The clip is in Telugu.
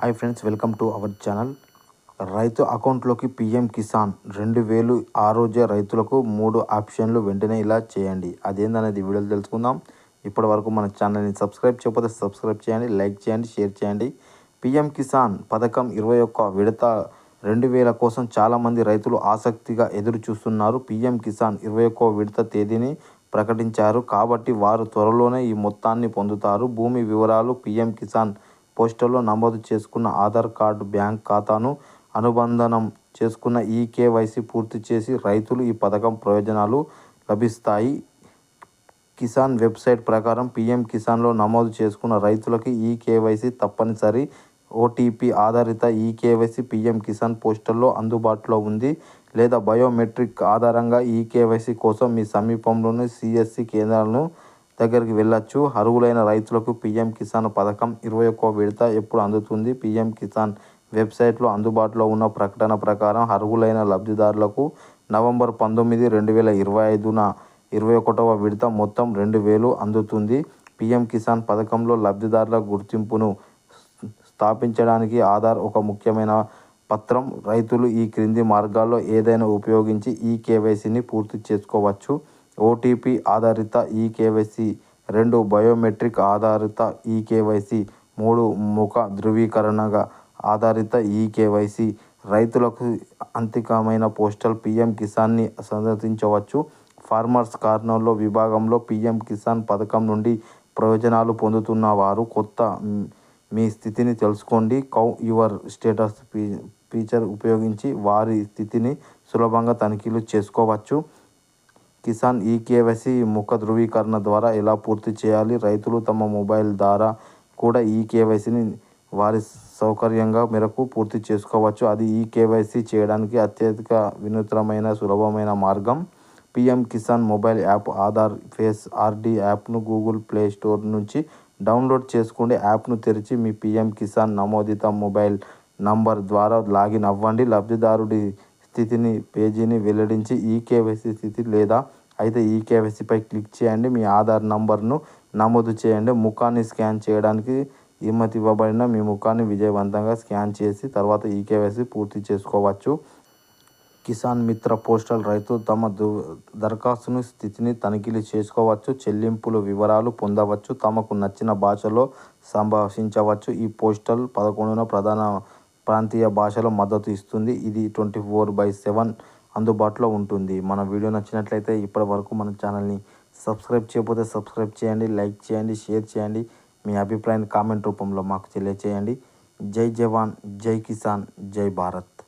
Hi friends welcome to our channel. రైతు అకౌంట్లోకి పిఎం కిసాన్ రెండు వేలు ఆ రోజే రైతులకు మూడు ఆప్షన్లు వెంటనే ఇలా చేయండి. అదేందనేది వీడియోలు తెలుసుకుందాం. ఇప్పటి వరకు మన ఛానల్ని సబ్స్క్రైబ్ చేయకపోతే సబ్స్క్రైబ్ చేయండి లైక్ చేయండి షేర్ చేయండి. పిఎం కిసాన్ పథకం ఇరవై ఒక్క విడత రెండు వేల కోసం చాలామంది రైతులు ఆసక్తిగా ఎదురు చూస్తున్నారు. పిఎం కిసాన్ ఇరవై ఒక్క విడత తేదీని ప్రకటించారు. కాబట్టి వారు త్వరలోనే ఈ మొత్తాన్ని పొందుతారు. భూమి వివరాలు పిఎం కిసాన్ పోస్టల్లో నమోదు చేసుకున్న ఆధార్ కార్డు బ్యాంక్ ఖాతాను అనుబంధనం చేసుకున్న ఈ కేవైసీ పూర్తి చేసి రైతులు ఈ పథకం ప్రయోజనాలు లభిస్తాయి. కిసాన్ వెబ్సైట్ ప్రకారం పీఎం కిసాన్లో నమోదు చేసుకున్న రైతులకు ఈ కేవైసీ తప్పనిసరి. ఓటీపీ ఆధారిత ఈ కేవైసీ పీఎం కిసాన్ పోస్టల్లో అందుబాటులో ఉంది. లేదా బయోమెట్రిక్ ఆధారంగా ఈ కేవైసీ కోసం మీ సమీపంలోని సిఎస్సి కేంద్రాలను దగ్గరికి వెళ్ళొచ్చు. అర్హులైన రైతులకు పీఎం కిసాన్ పథకం ఇరవై ఒక్క విడత ఎప్పుడు అందుతుంది? పీఎం కిసాన్ వెబ్సైట్లో అందుబాటులో ఉన్న ప్రకటన ప్రకారం అర్హులైన లబ్ధిదారులకు నవంబర్ పంతొమ్మిది రెండు వేల ఇరవై ఐదున ఇరవై ఒకటవ విడత మొత్తం రెండు వేలు అందుతుంది. పీఎం కిసాన్ పథకంలో లబ్ధిదారుల గుర్తింపును స్థాపించడానికి ఆధార్ ఒక ముఖ్యమైన పత్రం. రైతులు ఈ క్రింది మార్గాల్లో ఏదైనా ఉపయోగించి ఈ కేవైసీని పూర్తి చేసుకోవచ్చు. ఓటీపీ ఆధారిత ఈ కేవైసీ రెండు బయోమెట్రిక్ ఆధారిత ఈ కేవైసీ మూడు ముఖ ధృవీకరణగా ఆధారిత ఈ కేవైసీ రైతులకు అంతికమైన పోస్టల్ పీఎం కిసాన్ని సందర్శించవచ్చు. ఫార్మర్స్ కార్నర్లో విభాగంలో పీఎం కిసాన్ పథకం నుండి ప్రయోజనాలు పొందుతున్న వారు కొత్త మీ స్థితిని తెలుసుకోండి. కౌ యువర్ స్టేటస్ ఫీచర్ ఉపయోగించి వారి స్థితిని సులభంగా తనిఖీలు చేసుకోవచ్చు. కిసాన్ ఈ కేవైసీ ముఖ ధృవీకరణ ద్వారా ఎలా పూర్తి చేయాలి? రైతులు తమ మొబైల్ ద్వారా కూడా ఈ కేవైసీని వారి సౌకర్యంగా మేరకు పూర్తి చేసుకోవచ్చు. అది ఈ కేవైసీ చేయడానికి అత్యధిక వినూత్నమైన సులభమైన మార్గం. PM Kisan mobile app Aadhaar face RD యాప్ను గూగుల్ ప్లే స్టోర్ నుంచి డౌన్లోడ్ చేసుకోండి యాప్ను తెరిచి మీ పిఎం కిసాన్ నమోదిత మొబైల్ నంబర్ ద్వారా లాగిన్ అవ్వండి. లబ్ధిదారుడి స్థితిని పేజీని వెల్లడించి ఈ కేవైసీ స్థితి లేదా అయితే ఈ కేవైసీపై క్లిక్ చేయండి. మీ ఆధార్ నంబర్ను నమోదు చేయండి. ముఖాన్ని స్కాన్ చేయడానికి అనుమతి ఇవ్వబడిన మీ ముఖాన్ని విజయవంతంగా స్కాన్ చేసి తర్వాత ఈ పూర్తి చేసుకోవచ్చు. కిసాన్ మిత్ర పోస్టల్ రైతు తమ దరఖాస్తును స్థితిని తనిఖీలు చేసుకోవచ్చు. చెల్లింపుల వివరాలు పొందవచ్చు. తమకు నచ్చిన భాషలో సంభాషించవచ్చు. ఈ పోస్టల్ పదకొండున ప్రధాన ప్రాంతీయ భాషలో మద్దతు ఇస్తుంది. ఇది ట్వంటీ ఫోర్ బై సెవెన్ అందుబాటులో ఉంటుంది. మన వీడియో నచ్చినట్లయితే ఇప్పటి వరకు మన ఛానల్ని సబ్స్క్రైబ్ చేయకపోతే సబ్స్క్రైబ్ చేయండి లైక్ చేయండి షేర్ చేయండి. మీ అభిప్రాయాన్ని కామెంట్ రూపంలో మాకు తెలియచేయండి. జై జవాన్ జై కిసాన్ జై భారత్.